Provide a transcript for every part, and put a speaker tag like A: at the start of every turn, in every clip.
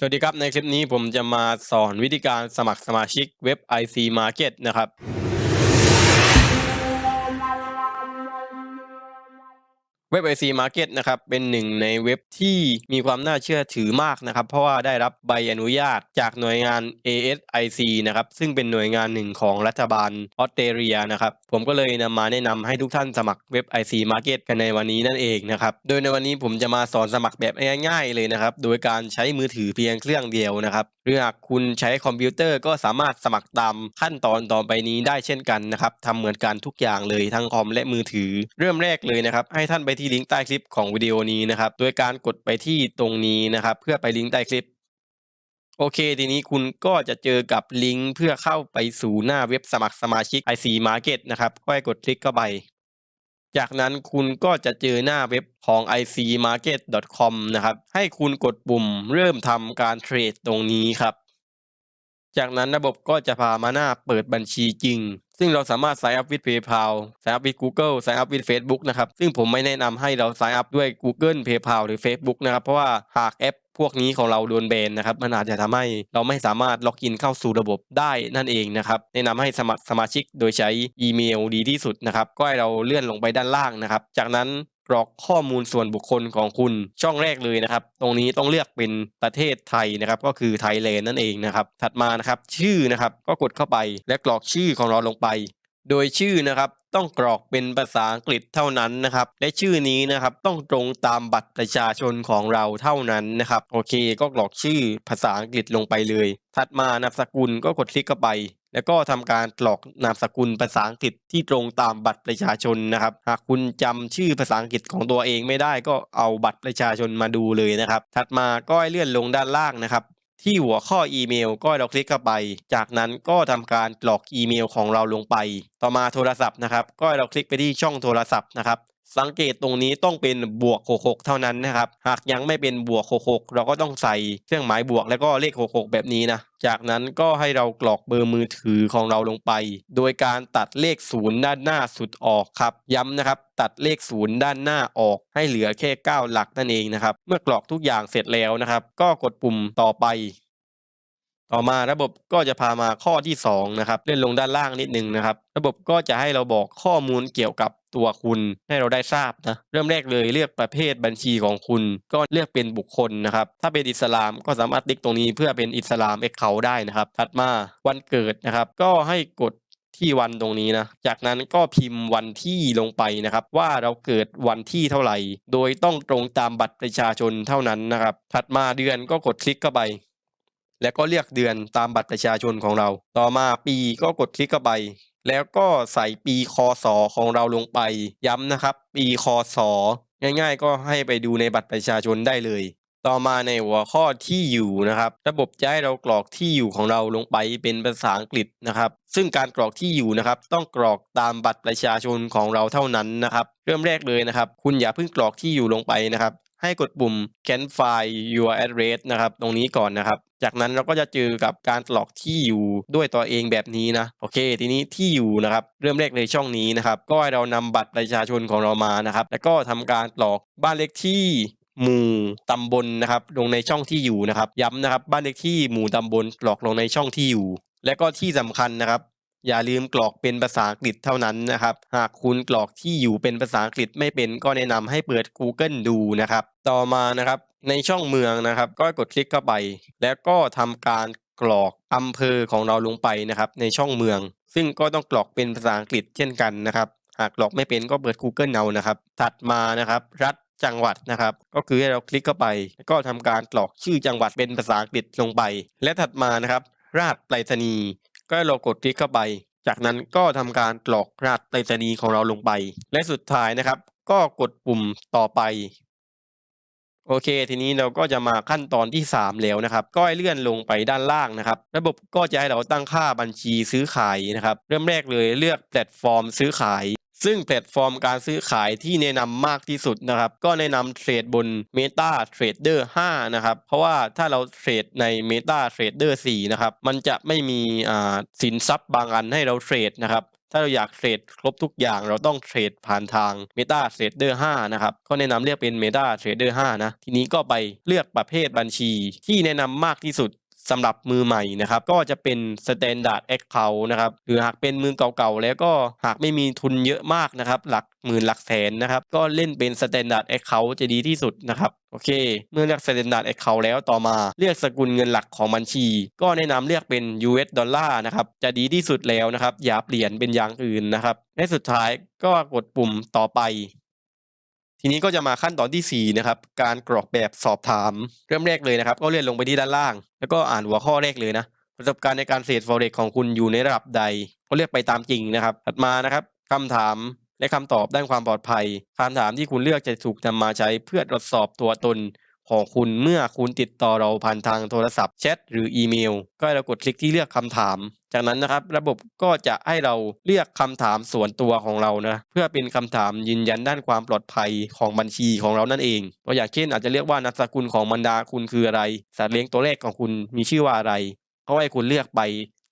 A: สวัสดีครับ ในคลิปนี้ผมจะมาสอนวิธีการสมัครสมาชิกเว็บ IC Market นะครับ เว็บ IC Market นะครับเป็นหนึ่งในเว็บที่มีความน่าเชื่อถือมากนะครับ เพราะว่าได้รับใบอนุญาตจากหน่วยงาน ASIC นะครับซึ่งเป็นหน่วยงานหนึ่งของรัฐบาลออสเตรเลียนะครับผมก็เลยนำมาแนะนำให้ทุกท่านสมัครเว็บ IC Market กันในวันนี้นั่นเองนะครับโดยในวันนี้ผมจะมาสอนสมัครแบบง่ายๆเลยนะครับโดยการใช้มือถือเพียงเครื่องเดียวนะครับหรือหากคุณใช้คอมพิวเตอร์ก็สามารถสมัครตามขั้นตอนต่อไปนี้ได้เช่นกันนะครับทำเหมือนกันทุกอย่างเลยทั้งคอมและมือถือ เริ่มแรกเลยนะครับให้ท่านไปที่ลิงก์ใต้คลิปของวิดีโอนี้นะครับ โดยการกดไปที่ตรงนี้นะครับ เพื่อไปลิงก์ใต้คลิป โอเค ทีนี้คุณก็จะเจอกับลิงก์เพื่อเข้าไปสู่หน้าเว็บสมัครสมาชิก IC Market นะครับก็ให้กดคลิกเข้าไป จากนั้นคุณก็จะเจอหน้าเว็บของ icmarket.com นะครับ ให้คุณกดปุ่มเริ่มทำการเทรดตรงนี้ครับ จากนั้นระบบก็จะพามาหน้าเปิดบัญชีจริง ซึ่งเราสามารถ sign up with PayPal sign up with Google sign up with Facebook นะครับ ซึ่งผมไม่แนะนำให้เรา sign up ด้วย Google PayPal หรือ Facebook นะครับ เพราะว่าหากแอปพวกนี้ของเราโดนแบนนะครับมันอาจจะทำให้เราไม่สามารถล็อกอินเข้าสู่ระบบได้นั่นเองนะครับแนะนำให้สมัครสมาชิกโดยใช้อีเมลดีที่สุดนะครับก็ให้เราเลื่อนลงไปด้านล่างนะครับ จากนั้น กรอกข้อมูลส่วนบุคคลของคุณช่องแรกเลยนะครับ ตรงนี้ต้องเลือกเป็นประเทศไทยนะครับก็คือไทยแลนด์นั่นเองนะครับ ถัดมานะครับชื่อนะครับก็กดเข้าไปและกรอกชื่อของเราลงไป โดยชื่อนะครับต้องกรอกเป็นภาษาอังกฤษเท่านั้นนะครับ และชื่อนี้นะครับต้องตรงตามบัตรประชาชนของเราเท่านั้นนะครับ โอเค ก็กรอกชื่อภาษาอังกฤษลงไปเลย ถัดมานามสกุลก็กดคลิกเข้าไป แล้วก็ทำการกรอกนามสกุลภาษาอังกฤษที่ตรงตามบัตรประชาชนนะครับ หากคุณจำชื่อภาษาอังกฤษของตัวเองไม่ได้ก็เอาบัตรประชาชนมาดูเลยนะครับ ถัดมาก็ให้เลื่อนลงด้านล่างนะครับ ที่หัวข้ออีเมลก็เราคลิกเข้าไป จากนั้นก็ทำการกรอกอีเมลของเราลงไป ต่อมาโทรศัพท์นะครับ ก็เราคลิกไปที่ช่องโทรศัพท์นะครับ สังเกตตรงนี้ต้องเป็นบวก66เท่านั้นนะครับ หากยังไม่เป็นบวก66เราก็ต้องใส่เครื่องหมายบวกแล้วก็เลข66แบบนี้นะ จากนั้นก็ให้เรากรอกเบอร์มือถือของเราลงไป โดยการตัดเลขศูนย์ด้านหน้าสุดออกครับ ย้ำนะครับ ตัดเลขศูนย์ด้านหน้าออกให้เหลือแค่ 9 หลักนั่นเองนะครับ เมื่อกรอกทุกอย่างเสร็จแล้วนะครับ ก็กดปุ่มต่อไป ต่อมาระบบก็จะพามาข้อที่2นะครับเลื่อนลงด้านล่างนิดนึงนะครับ ระบบก็จะให้เราบอกข้อมูลเกี่ยวกับตัวคุณให้เราได้ทราบนะเริ่มแรกเลยเลือกประเภทบัญชีของคุณ ก็เลือกเป็นบุคคลนะครับ ถ้าเป็นอิสลามก็สามารถติ๊กตรงนี้เพื่อเป็นอิสลามเอ็กเขาได้นะครับ ถัดมาวันเกิดนะครับ ก็ให้กดที่วันตรงนี้นะ จากนั้นก็พิมพ์วันที่ลงไปนะครับ ว่าเราเกิดวันที่เท่าไหร่ โดยต้องตรงตามบัตรประชาชนเท่านั้นนะครับ ถัดมาเดือนก็กดคลิกเข้าไป แล้วก็เลือกเดือนตามบัตรประชาชนของเรา ต่อมาปีก็กดคลิกเข้าไป แล้วก็ใส่ปีคศของเราลงไป ย้ำนะครับ ปีคศง่าย ๆ ก็ให้ไปดูในบัตรประชาชนได้เลย ต่อมาในหัวข้อที่อยู่นะครับ ระบบจะให้เรากรอกที่อยู่ของเราลงไปเป็นภาษาอังกฤษนะครับ ซึ่งการกรอกที่อยู่นะครับ ต้องกรอกตามบัตรประชาชนของเราเท่านั้นนะครับ เริ่มแรกเลยนะครับ คุณอย่าเพิ่งกรอกที่อยู่ลงไปนะครับให้กดปุ่ม can find your address นะครับ ตรงนี้ก่อนนะครับ จากนั้นเราก็จะเจอกับการกรอกที่อยู่ด้วยตัวเองแบบนี้นะโอเค ทีนี้ที่อยู่นะครับเริ่มแรกเลยช่องนี้นะครับ ก็ให้เรานำบัตรประชาชนของเรามานะครับ แล้วก็ทำการกรอกบ้านเลขที่หมู่ตำบลนะครับ ลงในช่องที่อยู่นะครับ ย้ำนะครับ บ้านเลขที่หมู่ตำบลกรอกลงในช่องที่อยู่ และก็ที่สำคัญนะครับ อย่าลืมกรอกเป็นภาษาอังกฤษเท่านั้นนะครับ หากคุณกรอกที่อยู่เป็นภาษาอังกฤษไม่เป็นก็แนะนำให้เปิด Google ดูนะครับ ต่อมานะครับ ในช่องเมืองนะครับ ก็กดคลิกเข้าไป แล้วก็ทำการกรอกอำเภอของเราลงไปนะครับ ในช่องเมือง ซึ่งก็ต้องกรอกเป็นภาษาอังกฤษเช่นกันนะครับหากกรอกไม่เป็นก็เปิด Google เอานะครับ ถัดมานะครับ รัฐจังหวัดนะครับ ก็คือให้เราคลิกเข้าไป แล้วก็ทำการกรอกชื่อจังหวัดเป็นภาษาอังกฤษลงไป และถัดมานะครับรหัสไปรษณีย์ก็เรากดคลิกเข้าไป จากนั้นก็ทำการกรอกรหัสไปรษณีย์ของเราลงไป และสุดท้ายนะครับ ก็กดปุ่มต่อไป โอเค ทีนี้เราก็จะมาขั้นตอนที่ 3 แล้วนะครับ ก็ให้เลื่อนลงไปด้านล่างนะครับ ระบบก็จะให้เราตั้งค่าบัญชีซื้อขายนะครับ เริ่มแรกเลยเลือกแพลตฟอร์มซื้อขายซึ่งแพลตฟอร์มการซื้อขายที่แนะนำมากที่สุดนะครับ ก็แนะนำเทรดบน Meta Trader 5 นะครับ เพราะว่าถ้าเราเทรดใน Meta Trader 4 นะครับ มันจะไม่มีสินทรัพย์บางอันให้เราเทรดนะครับ ถ้าเราอยากเทรดครบทุกอย่างเราต้องเทรดผ่านทาง Meta Trader 5 นะครับก็แนะนำเรียกเป็น Meta Trader 5 นะ ทีนี้ก็ไปเลือกประเภทบัญชีที่แนะนำมากที่สุด สำหรับมือใหม่นะครับ ก็จะเป็น Standard Account นะครับ หรือหากเป็นมือเก่าๆ แล้วก็หากไม่มีทุนเยอะมากนะครับ หลักหมื่นหลักแสนนะครับ ก็เล่นเป็น Standard Account จะดีที่สุดนะครับ โอเค เมื่อเลือก Standard Account แล้วต่อมาเลือกสกุลเงินหลักของบัญชี ก็แนะนำเลือกเป็น US ดอลลาร์นะครับ จะดีที่สุดแล้วนะครับ อย่าเปลี่ยนเป็นอย่างอื่นนะครับ และสุดท้ายก็กดปุ่มต่อไป ทีนี้ก็จะมาขั้นตอนที่4นะครับการกรอกแบบสอบถามเริ่มแรกเลยนะครับ ก็เลื่อนลงไปที่ด้านล่าง แล้วก็อ่านหัวข้อแรกเลยนะประสบการณ์ในการเทรด forex ของคุณอยู่ในระดับใด ก็เลือกไปตามจริงนะครับ ถัดมานะครับคำถามและคำตอบด้านความปลอดภัยคำถามที่คุณเลือกจะถูกนำมาใช้เพื่อตรวจสอบตัวตน ของคุณเมื่อคุณติดต่อเราผ่านทางโทรศัพท์แชทหรืออีเมล ก็ให้เรากดคลิกที่เลือกคำถาม จากนั้นนะครับ ระบบก็จะให้เราเลือกคำถามส่วนตัวของเรานะเพื่อเป็นคำถามยืนยันด้านความปลอดภัยของบัญชีของเรานั่นเองตัวอย่างเช่น อาจจะเรียกว่านามสกุลของบรรดาคุณคืออะไรสัตว์เลี้ยงตัวแรกของคุณมีชื่อว่าอะไรเขาให้คุณเลือกไป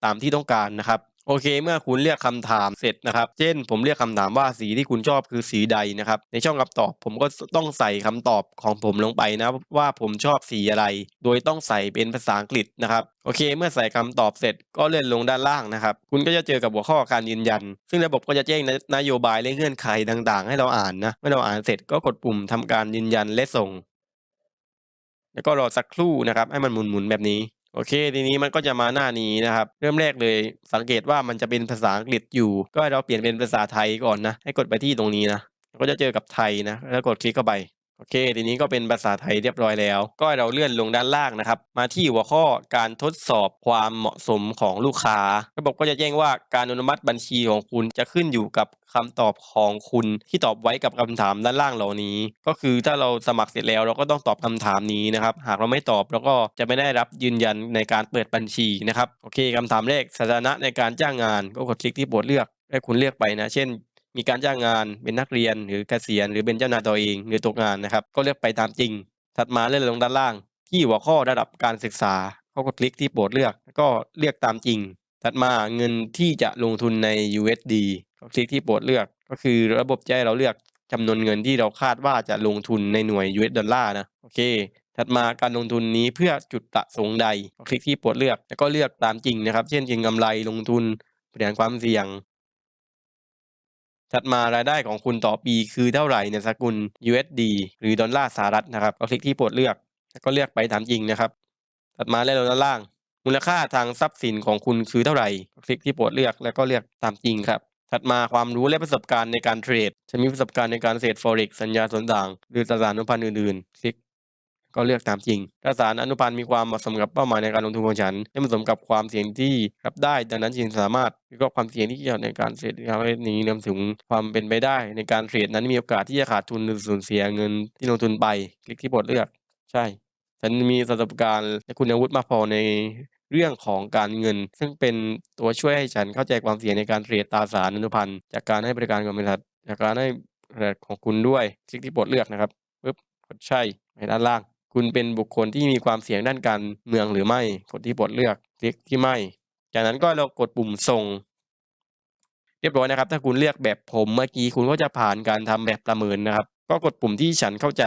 A: ตามที่ต้องการนะครับ โอเค เมื่อคุณเลือกคำถามเสร็จนะครับ เช่น ผมเลือกคำถามว่าสีที่คุณชอบคือสีใดนะครับ ในช่องคำตอบผมก็ต้องใส่คำตอบของผมลงไปนะว่าผมชอบสีอะไร โดยต้องใส่เป็นภาษาอังกฤษนะครับ โอเค เมื่อใส่คำตอบเสร็จก็เลื่อนลงด้านล่างนะครับ คุณก็จะเจอกับหัวข้อการยืนยัน ซึ่งระบบก็จะแจ้งนนโยบายและเงื่อนไขต่าง ๆ ให้เราอ่านนะ เมื่อเราอ่านเสร็จก็กดปุ่มทำการยืนยันและส่ง แล้วก็รอสักครู่นะครับ ให้มันหมุนๆแบบนี้ โอเค ทีนี้มันก็จะมาหน้านี้นะครับ เริ่มแรกเลยสังเกตว่ามันจะเป็นภาษาอังกฤษอยู่ ก็เราเปลี่ยนเป็นภาษาไทยก่อนนะ ให้กดไปที่ตรงนี้นะ ก็จะเจอกับไทยนะ แล้วกดคลิกเข้าไป โอเค ทีนี้ก็เป็นภาษาไทยเรียบร้อยแล้ว ก็เราเลื่อนลงด้านล่างนะครับ มาที่หัวข้อการทดสอบความเหมาะสมของลูกค้า ระบบก็จะแจ้งว่าการอนุมัติบัญชีของคุณจะขึ้นอยู่กับคำตอบของคุณที่ตอบไว้กับคำถามด้านล่างเหล่านี้ ก็คือถ้าเราสมัครเสร็จแล้วเราก็ต้องตอบคำถามนี้นะครับ หากเราไม่ตอบเราก็จะไม่ได้รับยืนยันในการเปิดบัญชีนะครับ โอเคคำถามแรกสถานะในการจ้างงานก็กดคลิกที่โปรดเลือกให้คุณเลือกไปนะ เช่น มีการจ้างงานเป็นนักเรียนหรือเกษียณหรือเป็นเจ้านายตัวเองหรือตกงานนะครับ ก็เลือกไปตามจริง ถัดมาเลื่อนลงด้านล่าง ที่หัวข้อระดับการศึกษาก็กดคลิกที่โปรดเลือก ก็เลือกตามจริง ถัดมาเงินที่จะลงทุนใน USD ก็คลิกที่โปรดเลือก ก็คือระบบจะให้เราเลือกจำนวนเงินที่เราคาดว่าจะลงทุนในหน่วย US ดอลลาร์นะโอเคถัดมาการลงทุนนี้เพื่อจุดประสงค์ใด คลิกที่โปรดเลือกแล้วก็เลือกตามจริงนะครับ เช่นเก็งกำไรลงทุนเปลี่ยนความเสี่ยง ถัดมารายได้ของคุณต่อปีคือเท่าไหร่ในสกุล USD หรือดอลลาร์สหรัฐนะครับก็คลิกที่โปรดเลือกแล้วก็เลือกไปตามจริงนะครับ ถัดมาเลื่อนด้านล่าง มูลค่าทางทรัพย์สินของคุณคือเท่าไหร่คลิกที่โปรดเลือกแล้วก็เลือกตามจริงครับถัดมาความรู้และประสบการณ์ในการเทรดจะมีประสบการณ์ในการเทรด forex สัญญาส่วนต่าง หรือตราสารนุพันธ์อื่นๆ คลิก ก็เลือกตามจริงตราสารอนุพันธ์มีความเหมาะสมกับเป้าหมายในการลงทุนของฉันและเหมาะสมกับความเสี่ยงที่รับได้ ดังนั้นจึงสามารถวิเคราะห์ความเสี่ยงที่เกี่ยวในการเทรดทำให้นี้รวมถึงความเป็นไปได้ ในการเทรดนั้นมีโอกาสที่จะขาดทุนหรือสูญเสียเงินที่ลงทุนไป คลิกที่บทเลือก ใช่ ฉันมีประสบการณ์และคุณวุฒิมากพอในเรื่องของการเงิน ซึ่งเป็นตัวช่วยให้ฉันเข้าใจความเสี่ยงในการเทรดตราสารอนุพันธ์จากการให้บริการของบริษัทจากการให้ของคุณด้วยคลิกที่บทเลือกนะครับปึ๊บกดใช่ในด้านล่าง คุณเป็นบุคคลที่มีความเสี่ยงด้านการเมืองหรือไม่กดที่บทเลือกคลิกที่ไม่ จากนั้นก็เรากดปุ่มส่ง เรียบร้อยนะครับ ถ้าคุณเลือกแบบผมเมื่อกี้คุณก็จะผ่านการทำแบบประเมินนะครับ ก็กดปุ่มที่ฉันเข้าใจ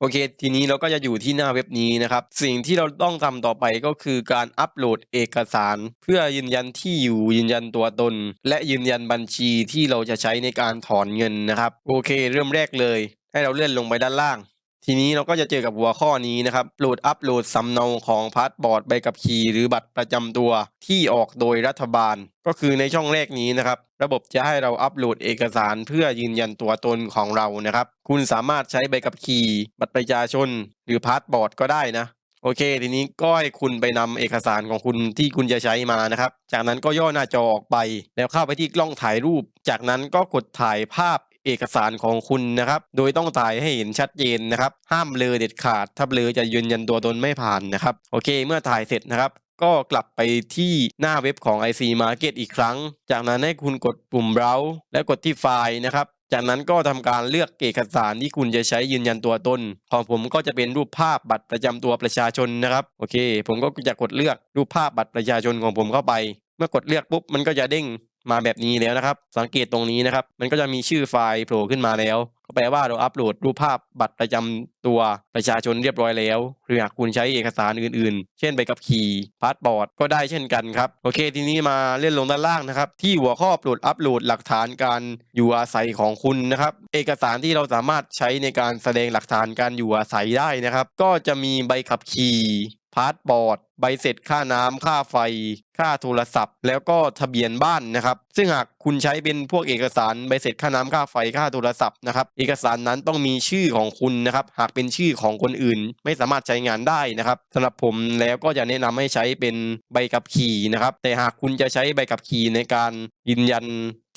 A: โอเค ทีนี้เราก็จะอยู่ที่หน้าเว็บนี้นะครับ สิ่งที่เราต้องทำต่อไปก็คือการอัปโหลดเอกสาร เพื่อยืนยันที่อยู่ยืนยันตัวตน และยืนยันบัญชีที่เราจะใช้ในการถอนเงินนะครับ โอเค เริ่มแรกเลย ให้เราเลื่อนลงไปด้านล่าง ทีนี้เราก็จะเจอกับหัวข้อนี้นะครับโหลดอัปโหลดสำเนาของพาสปอร์ตใบขับขี่หรือบัตรประจำตัวที่ออกโดยรัฐบาล ก็คือในช่องแรกนี้นะครับ ระบบจะให้เราอัปโหลดเอกสารเพื่อยืนยันตัวตนของเรานะครับ คุณสามารถใช้ใบขับขี่บัตรประชาชน หรือพาสปอร์ตก็ได้นะโอเค ทีนี้ก็ให้คุณไปนำเอกสารของคุณที่คุณจะใช้มานะครับ จากนั้นก็ย่อหน้าจอออกไป แล้วเข้าไปที่กล้องถ่ายรูป จากนั้นก็กดถ่ายภาพ เอกสารของคุณนะครับ โดยต้องถ่ายให้เห็นชัดเจนนะครับ ห้ามเลอเด็ดขาด ถ้าเลอจะยืนยันตัวตนไม่ผ่านนะครับ โอเค เมื่อถ่ายเสร็จนะครับก็กลับไปที่หน้าเว็บของ IC Market อีกครั้ง จากนั้นให้คุณกดปุ่ม browse และกดที่ไฟล์นะครับ จากนั้นก็ทำการเลือกเอกสารที่คุณจะใช้ยืนยันตัวตน ของผมก็จะเป็นรูปภาพบัตรประจำตัวประชาชนนะครับ โอเค ผมก็จะกดเลือกรูปภาพบัตรประชาชนของผมเข้าไป เมื่อกดเลือกปุ๊บมันก็จะเด้ง มาแบบนี้แล้วนะครับ สังเกตตรงนี้นะครับ มันก็จะมีชื่อไฟล์โผล่ขึ้นมาแล้วก็แปลว่าเราอัปโหลดรูปภาพบัตรประจำตัวประชาชนเรียบร้อยแล้ว หรือหากคุณใช้เอกสารอื่นๆ เช่นใบขับขี่พาสปอร์ตก็ได้เช่นกันครับ โอเค ทีนี้มาเลื่อนลงด้านล่างนะครับ ที่หัวข้อโปรดอัปโหลดหลักฐานการอยู่อาศัยของคุณนะครับ เอกสารที่เราสามารถใช้ในการแสดงหลักฐานการอยู่อาศัยได้นะครับ ก็จะมีใบขับขี่ พาสปอร์ตใบเสร็จค่าน้ำค่าไฟ ค่าโทรศัพท์ แล้วก็ทะเบียนบ้านนะครับ ซึ่งหากคุณใช้เป็นพวกเอกสารใบเสร็จค่าน้ำค่าไฟค่าโทรศัพท์นะครับเอกสารนั้นต้องมีชื่อของคุณนะครับหากเป็นชื่อของคนอื่น ไม่สามารถใช้งานได้นะครับสำหรับผมแล้วก็จะแนะนำให้ใช้เป็นใบขับขี่นะครับ แต่หากคุณจะใช้ใบขับขี่ในการยืนยัน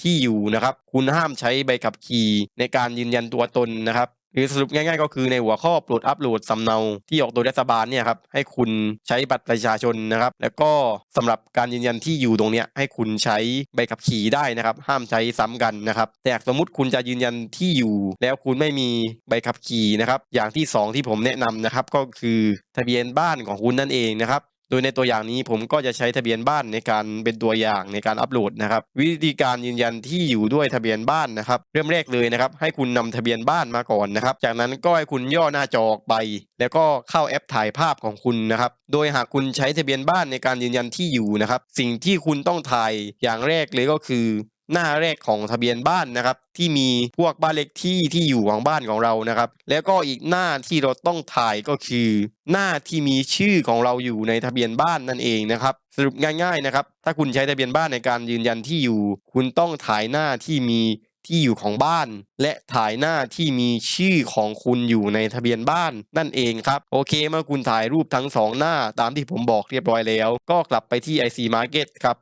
A: ที่อยู่นะครับ คุณห้ามใช้ใบขับขี่ในการยืนยันตัวตนนะครับ หรือสรุปง่ายๆ ก็คือในหัวข้อโปรดอัปโหลดสำเนาที่ออกโดยรัฐบาลเนี่ยครับให้คุณใช้บัตรประชาชนนะครับ แล้วก็สำหรับการยืนยันที่อยู่ตรงเนี้ยให้คุณใช้ใบขับขี่ได้นะครับ ห้ามใช้ซ้ำกันนะครับ แต่สมมุติคุณจะยืนยันที่อยู่ แล้วคุณไม่มีใบขับขี่นะครับ อย่างที่สองที่ผมแนะนำนะครับ ก็คือทะเบียนบ้านของคุณนั่นเองนะครับ โดยในตัวอย่างนี้ผมก็จะใช้ทะเบียนบ้านในการเป็นตัวอย่างในการอัปโหลดนะครับ วิธีการยืนยันที่อยู่ด้วยทะเบียนบ้านนะครับเริ่มแรกเลยนะครับ ให้คุณนำทะเบียนบ้านมาก่อนนะครับ จากนั้นก็ให้คุณย่อหน้าจอออกไป แล้วก็เข้าแอปถ่ายภาพของคุณนะครับ โดยหากคุณใช้ทะเบียนบ้านในการยืนยันที่อยู่นะครับ สิ่งที่คุณต้องถ่ายอย่างแรกเลยก็คือ หน้าแรกของทะเบียนบ้านนะครับ ที่มีพวกบ้านเลขที่ที่อยู่ของบ้านของเรานะครับ แล้วก็อีกหน้าที่เราต้องถ่ายก็คือ หน้าที่มีชื่อของเราอยู่ในทะเบียนบ้านนั่นเองนะครับ สรุปง่ายๆนะครับ ถ้าคุณใช้ทะเบียนบ้านในการยืนยันที่อยู่ คุณต้องถ่ายหน้าที่มีที่อยู่ของบ้าน และถ่ายหน้าที่มีชื่อของคุณอยู่ในทะเบียนบ้านนั่นเองครับ โอเคเมื่อคุณถ่ายรูปทั้งสองหน้าตามที่ผมบอกเรียบร้อยแล้ว ก็กลับไปที่ IC Market ครับ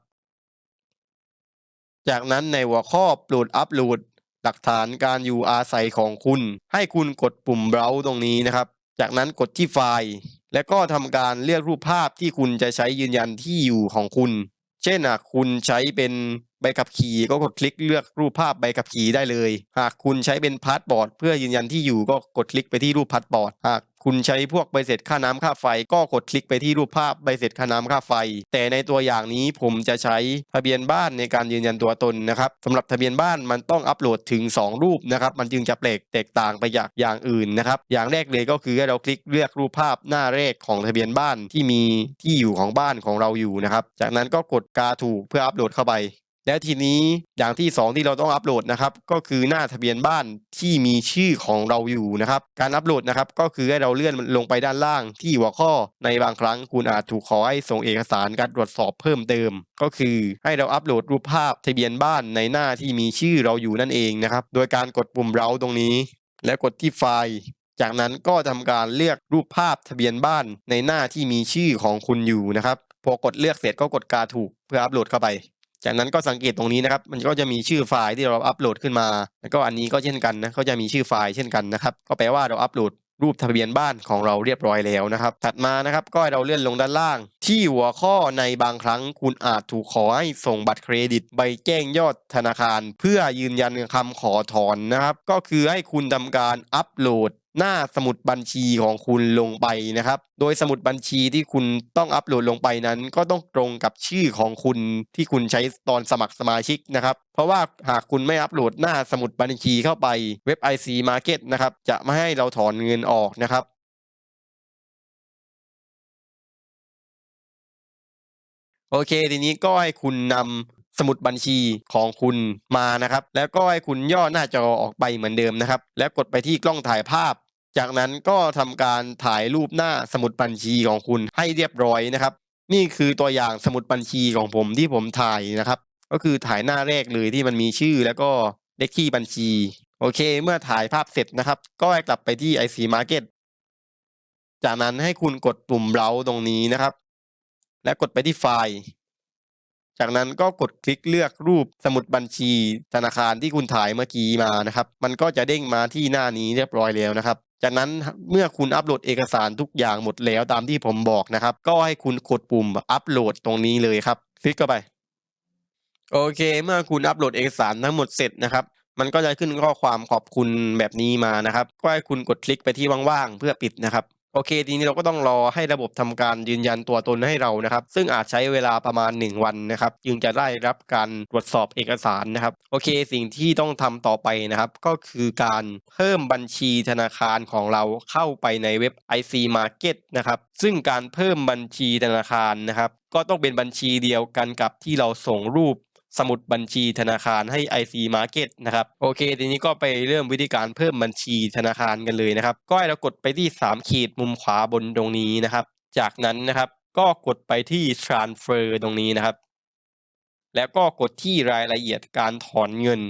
A: จากนั้นในหัวข้อโปรดอัปโหลดหลักฐานการอยู่อาศัยของคุณ ให้คุณกดปุ่ม Browse ตรงนี้นะครับ จากนั้นกดที่ไฟล์ และก็ทำการเลือกรูปภาพที่คุณจะใช้ยืนยันที่อยู่ของคุณ เช่นหากคุณใช้เป็นใบขับขี่ก็กดคลิกเลือกรูปภาพใบขับขี่ได้เลย หากคุณใช้เป็นพาสปอร์ตเพื่อยืนยันที่อยู่ก็กดคลิกไปที่รูปพาสปอร์ต หาก คุณใช้พวกใบเสร็จค่าน้ำค่าไฟ ก็กดคลิกไปที่รูปภาพใบเสร็จค่าน้ำค่าไฟ แต่ในตัวอย่างนี้ผมจะใช้ทะเบียนบ้านในการยืนยันตัวตนนะครับสำหรับทะเบียนบ้านมันต้องอัปโหลดถึง 2 รูปนะครับมันจึงจะแปลกแตกต่างไปจากอย่างอื่นนะครับอย่างแรกเลยก็คือเราคลิกเลือกรูปภาพหน้าแรกของทะเบียนบ้านที่มีที่อยู่ของบ้านของเราอยู่นะครับจากนั้นก็กดกาถูกเพื่ออัปโหลดเข้าไป แล้วทีนี้อย่างที่ 2 ที่เราต้องอัปโหลดนะครับก็คือหน้าทะเบียนบ้านที่มีชื่อของเราอยู่นะครับการอัปโหลดนะครับก็คือให้เราเลื่อนมันลงไปด้านล่างที่หัวข้อในบางครั้งคุณอาจถูกขอให้ส่งเอกสารการตรวจสอบเพิ่มเติม ก็คือให้เราอัปโหลดรูปภาพทะเบียนบ้านในหน้าที่มีชื่อเราอยู่นั่นเองนะครับโดยการกดปุ่มเราตรงนี้ และกดที่ไฟล์จากนั้นก็ทำการเลือกรูปภาพทะเบียนบ้านในหน้าที่มีชื่อของคุณอยู่นะครับพอกดเลือกเสร็จก็กดกาถูกเพื่ออัปโหลดเข้าไป จากนั้นก็สังเกตตรงนี้นะครับ มันก็จะมีชื่อไฟล์ที่เราอัปโหลดขึ้นมา แล้วก็อันนี้ก็เช่นกันนะก็จะมีชื่อไฟล์เช่นกันนะครับ ก็แปลว่าเราอัปโหลดรูปทะเบียนบ้านของเราเรียบร้อยแล้วนะครับ ถัดมานะครับก็เราเลื่อนลงด้านล่าง ที่หัวข้อในบางครั้งคุณอาจถูกขอให้ส่งบัตรเครดิต ใบแจ้งยอดธนาคาร เพื่อยืนยันคำขอถอนนะครับ ก็คือให้คุณทำการอัปโหลด หน้าสมุดบัญชีของคุณลงไปนะครับ โดยสมุดบัญชีที่คุณต้องอัปโหลดลงไปนั้น ก็ต้องตรงกับชื่อของคุณที่คุณใช้ตอนสมัครสมาชิกนะครับ เพราะว่าหากคุณไม่อัปโหลดหน้าสมุดบัญชีเข้าไปเว็บ IC Market นะครับจะไม่ให้เราถอนเงินออกนะครับโอเคทีนี้ก็ให้คุณนำสมุดบัญชีของคุณมานะครับ แล้วก็ให้คุณย่อหน้าจอออกไปเหมือนเดิมนะครับ แล้วกดไปที่กล้องถ่ายภาพ จากนั้นก็ทำการถ่ายรูปหน้าสมุดบัญชีของคุณให้เรียบร้อยนะครับ นี่คือตัวอย่างสมุดบัญชีของผมที่ผมถ่ายนะครับ ก็คือถ่ายหน้าแรกเลยที่มันมีชื่อแล้วก็เลขที่บัญชี โอเค เมื่อถ่ายภาพเสร็จนะครับ ก็ให้กลับไปที่ IC Market จากนั้นให้คุณกดปุ่มเราตรงนี้นะครับ และกดไปที่ไฟล์ จากนั้นก็กดคลิกเลือกรูปสมุดบัญชีธนาคารที่คุณถ่ายเมื่อกี้มานะครับ มันก็จะเด้งมาที่หน้านี้เรียบร้อยแล้วนะครับ จากนั้นเมื่อคุณอัปโหลดเอกสารทุกอย่างหมดแล้วตามที่ผมบอกนะครับ ก็ให้คุณกดปุ่มอัปโหลดตรงนี้เลยครับ คลิกเข้าไป โอเค เมื่อคุณอัปโหลดเอกสารทั้งหมดเสร็จนะครับ มันก็จะขึ้นข้อความขอบคุณแบบนี้มานะครับ ก็ให้คุณกดคลิกไปที่ว่างๆเพื่อปิดนะครับ โอเคทีนี้เราก็ต้องรอให้ระบบทำการยืนยันตัวตนให้เรานะครับ ซึ่งอาจใช้เวลาประมาณ 1 วันนะครับจึงจะได้รับการตรวจสอบเอกสารนะครับ โอเคสิ่งที่ต้องทำต่อไปนะครับ ก็คือการเพิ่มบัญชีธนาคารของเราเข้าไปในเว็บ IC Market นะครับซึ่งการเพิ่มบัญชีธนาคารนะครับ ก็ต้องเป็นบัญชีเดียวกันกับที่เราส่งรูป สมุดบัญชีธนาคารให้ IC Market นะครับโอเค ทีนี้ก็ไปเริ่มวิธีการเพิ่มบัญชีธนาคารกันเลยนะครับ ก็ให้เรากดไปที่ 3 ขีดมุมขวาบนตรงนี้นะครับ จากนั้นนะครับก็กดไปที่ transfer ตรงนี้นะครับ แล้วก็กดที่รายละเอียดการถอนเงิน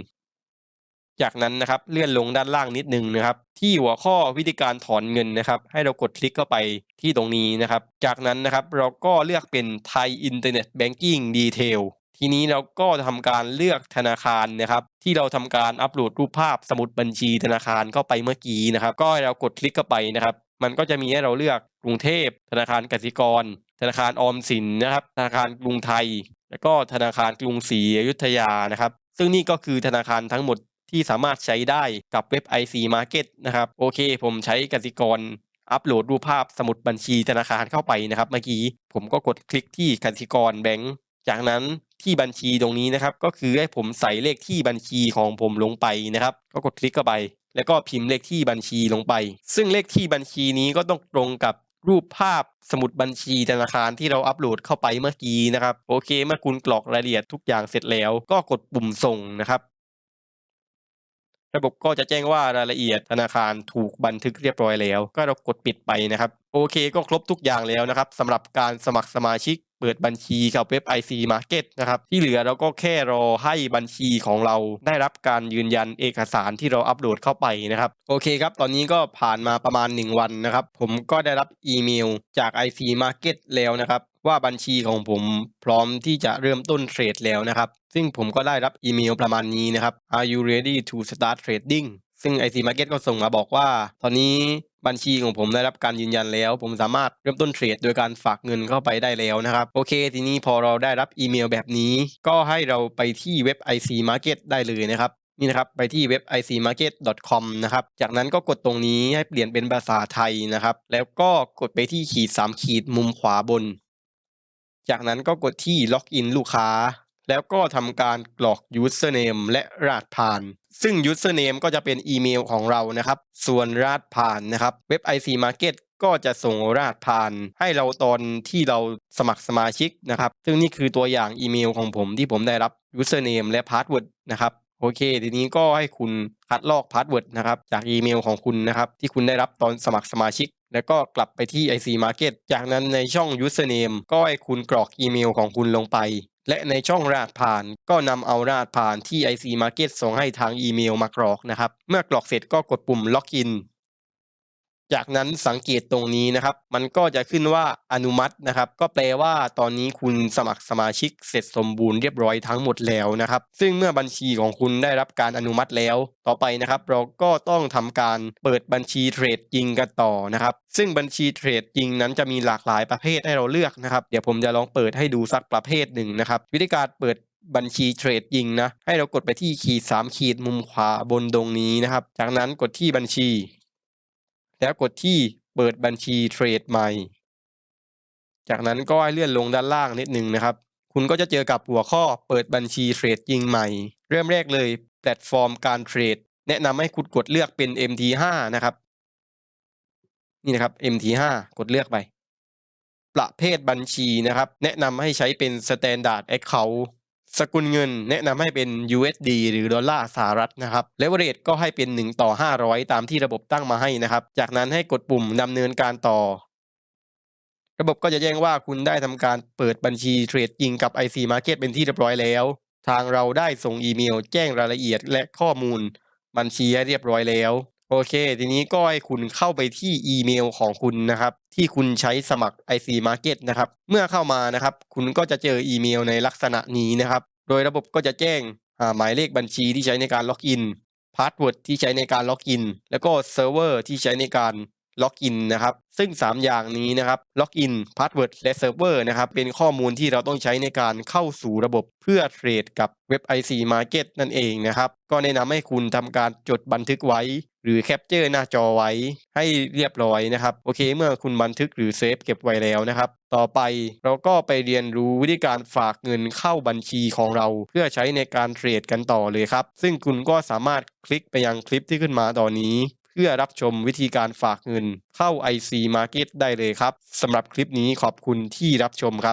A: จากนั้นนะครับเลื่อนลงด้านล่างนิดนึงนะครับ ที่หัวข้อวิธีการถอนเงินนะครับ ให้เรากดคลิกเข้าไปที่ตรงนี้นะครับ จากนั้นนะครับเราก็เลือกเป็น Thai Internet Banking Detail ทีนี้เราก็ทำการเลือกธนาคารนะครับ ที่เราทำการอัปโหลดรูปภาพสมุดบัญชีธนาคารเข้าไปเมื่อกี้นะครับ ก็เรากดคลิกเข้าไปนะครับ มันก็จะมีให้เราเลือกกรุงเทพ ธนาคารกสิกร ธนาคารออมสินนะครับ ธนาคารกรุงไทย แล้วก็ธนาคารกรุงศรีอยุธยานะครับ ซึ่งนี่ก็คือธนาคารทั้งหมดที่สามารถใช้ได้กับเว็บ IC Market นะครับโอเค ผมใช้กสิกรอัปโหลดรูปภาพสมุดบัญชีธนาคารเข้าไปนะครับ เมื่อกี้ผมก็กดคลิกที่กสิกรแบงก์จากนั้น ที่บัญชีตรงนี้นะครับ ก็คือให้ผมใส่เลขที่บัญชีของผมลงไปนะครับ ก็กดคลิกเข้าไป แล้วก็พิมพ์เลขที่บัญชีลงไป ซึ่งเลขที่บัญชีนี้ก็ต้องตรงกับรูปภาพสมุดบัญชีธนาคารที่เราอัปโหลดเข้าไปเมื่อกี้นะครับ โอเค เมื่อคุณกรอกรายละเอียดทุกอย่างเสร็จแล้ว ก็กดปุ่มส่งนะครับ ระบบก็จะแจ้งว่ารายละเอียดธนาคารถูกบันทึกเรียบร้อยแล้ว ก็เรากดปิดไปนะครับ โอเค ก็ครบทุกอย่างแล้วนะครับสำหรับการสมัครสมาชิก เปิดบัญชีกับเว็บ IC Market นะครับ ที่เหลือเราก็แค่รอให้บัญชีของเราได้รับการยืนยันเอกสารที่เราอัปโหลดเข้าไปนะครับ โอเคครับ ตอนนี้ก็ผ่านมาประมาณ 1 วันนะครับ ผมก็ได้รับอีเมลจาก IC Market แล้วนะครับ ว่าบัญชีของผมพร้อมที่จะเริ่มต้นเทรดแล้วนะครับ ซึ่งผมก็ได้รับอีเมลประมาณนี้นะครับ Are you ready to start trading ซึ่ง IC Market ก็ส่งมาบอกว่า ตอนนี้บัญชีของผมได้รับการยืนยันแล้ว ผมสามารถเริ่มต้นเทรดโดยการฝากเงินเข้าไปได้แล้วนะครับ โอเค ทีนี้พอเราได้รับอีเมลแบบนี้ ก็ให้เราไปที่เว็บ IC Market ได้เลยนะครับนี่นะครับไปที่เว็บ icmarket.com นะครับ จากนั้นก็กดตรงนี้ให้เปลี่ยนเป็นภาษาไทยนะครับ แล้วก็กดไปที่ขีด 3 ขีดมุมขวาบน จากนั้นก็กดที่ล็อกอินลูกค้า แล้วก็ทำการกรอก username และรหัสผ่าน ซึ่ง username ก็จะเป็นอีเมลของเรานะครับ ส่วนรหัสผ่านนะครับเว็บ IC Market ก็จะส่งรหัสผ่านให้เราตอนที่เราสมัครสมาชิกนะครับ ซึ่งนี่คือตัวอย่างอีเมลของผมที่ผมได้รับ username และ password นะครับโอเค ทีนี้ก็ให้คุณคัดลอกพาสเวิร์ดนะครับจากอีเมลของคุณนะครับที่คุณได้รับตอนสมัครสมาชิก แล้วก็กลับไปที่ IC Market จากนั้นในช่อง username ก็ให้คุณกรอกอีเมลของคุณลงไป และในช่องรหัสผ่านก็นำเอารหัสผ่านที่ IC Market ส่งให้ทางอีเมลมากรอกนะครับ เมื่อกรอกเสร็จก็กดปุ่มล็อกอิน จากนั้นสังเกตตรงนี้นะครับ มันก็จะขึ้นว่าอนุมัตินะครับ ก็แปลว่าตอนนี้คุณสมัครสมาชิกเสร็จสมบูรณ์เรียบร้อยทั้งหมดแล้วนะครับ ซึ่งเมื่อบัญชีของคุณได้รับการอนุมัติแล้ว ต่อไปนะครับ เราก็ต้องทำการเปิดบัญชีเทรดจริงกันต่อนะครับ ซึ่งบัญชีเทรดจริงนั้นจะมีหลากหลายประเภทให้เราเลือกนะครับ เดี๋ยวผมจะลองเปิดให้ดูสักประเภทหนึ่งนะครับ วิธีการเปิดบัญชีเทรดจริงนะ ให้เรากดไปที่ขีด3ขีดมุมขวาบนตรงนี้นะครับ จากนั้นกดที่บัญชี แล้วกดที่เปิดบัญชีเทรดใหม่ จากนั้นก็ให้เลื่อนลงด้านล่างนิดนึงนะครับ คุณก็จะเจอกับหัวข้อเปิดบัญชีเทรดจริงใหม่ เริ่มแรกเลยแพลตฟอร์มการเทรด แนะนำให้คุณกดเลือกเป็น MT5 นะครับ นี่นะครับ MT5 กดเลือกไป ประเภทบัญชีนะครับ แนะนำให้ใช้เป็น Standard Account สกุลเงินแนะนำให้เป็น USD หรือดอลลาร์สหรัฐนะครับ เลเวอเรจก็ให้เป็น 1 ต่อ 500 ตามที่ระบบตั้งมาให้นะครับ จากนั้นให้กดปุ่มดำเนินการต่อ ระบบก็จะแจ้งว่าคุณได้ทำการเปิดบัญชีเทรดจริงกับ IC Market เป็นที่เรียบร้อยแล้ว ทางเราได้ส่งอีเมล แจ้งรายละเอียดและข้อมูล บัญชีให้เรียบร้อยแล้ว โอเค ทีนี้ก็ให้คุณเข้าไปที่อีเมลของคุณนะครับ ที่คุณใช้สมัคร IC Market นะครับ เมื่อเข้ามานะครับ คุณก็จะเจออีเมลในลักษณะนี้นะครับ โดยระบบก็จะแจ้งหมายเลขบัญชีที่ใช้ในการล็อกอินพาสเวิร์ดที่ใช้ในการล็อกอิน แล้วก็เซิร์ฟเวอร์ที่ใช้ในการ ล็อกอินนะครับ ซึ่ง 3 อย่างนี้นะครับล็อกอินพาสเวิร์ดและเซิร์ฟเวอร์นะครับเป็นข้อมูลที่เราต้องใช้ในการเข้าสู่ระบบเพื่อเทรดกับเว็บ IC Market นั่นเองนะครับ ก็แนะนำให้คุณทำการจดบันทึกไว้ หรือแคปเจอร์หน้าจอไว้ให้เรียบร้อยนะครับ โอเค เมื่อคุณบันทึกหรือเซฟเก็บไว้แล้วนะครับ ต่อไปเราก็ไปเรียนรู้วิธีการฝากเงินเข้าบัญชีของเรา เพื่อใช้ในการเทรดกันต่อเลยครับ ซึ่งคุณก็สามารถคลิกไปยังคลิปที่ขึ้นมาตอนนี้ พื่อรับชมวิธีการฝากเงินเข้า IC Market ได้เลยครับสำหรับคลิปนี้ขอบคุณที่รับชมครับ